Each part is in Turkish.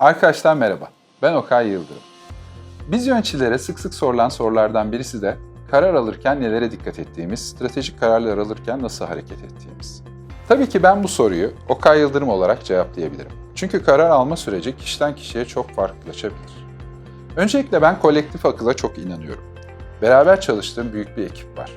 Arkadaşlar merhaba, ben Okay Yıldırım. Biz yöneticilere sık sık sorulan sorulardan birisi de karar alırken nelere dikkat ettiğimiz, stratejik kararlar alırken nasıl hareket ettiğimiz. Tabii ki ben bu soruyu Okay Yıldırım olarak cevaplayabilirim. Çünkü karar alma süreci kişiden kişiye çok farklılaşabilir. Öncelikle ben kolektif akıla çok inanıyorum. Beraber çalıştığım büyük bir ekip var.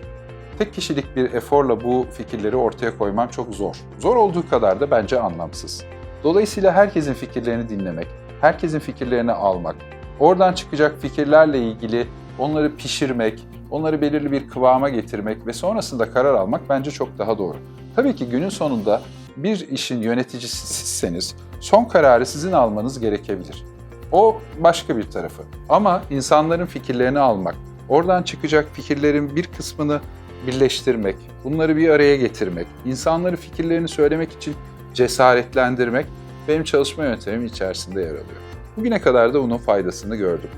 Tek kişilik bir eforla bu fikirleri ortaya koymam çok zor. Zor olduğu kadar da bence anlamsız. Dolayısıyla herkesin fikirlerini dinlemek, herkesin fikirlerini almak, oradan çıkacak fikirlerle ilgili onları pişirmek, onları belirli bir kıvama getirmek ve sonrasında karar almak bence çok daha doğru. Tabii ki günün sonunda bir işin yöneticisi sizseniz son kararı sizin almanız gerekebilir. O başka bir tarafı. Ama insanların fikirlerini almak, oradan çıkacak fikirlerin bir kısmını birleştirmek, bunları bir araya getirmek, insanları fikirlerini söylemek için cesaretlendirmek benim çalışma yöntemim içerisinde yer alıyor. Bugüne kadar da bunun faydasını gördüm.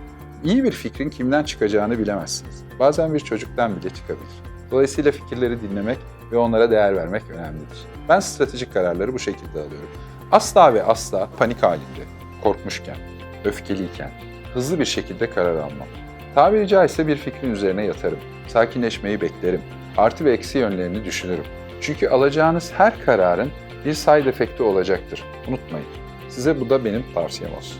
İyi bir fikrin kimden çıkacağını bilemezsiniz. Bazen bir çocuktan bile çıkabilir. Dolayısıyla fikirleri dinlemek ve onlara değer vermek önemlidir. Ben stratejik kararları bu şekilde alıyorum. Asla ve asla panik halinde, korkmuşken, öfkeliyken hızlı bir şekilde karar almam. Tabiri caizse bir fikrin üzerine yatarım. Sakinleşmeyi beklerim. Artı ve eksi yönlerini düşünürüm. Çünkü alacağınız her kararın bir side efekti olacaktır. Unutmayın. Size bu da benim tavsiyem olsun.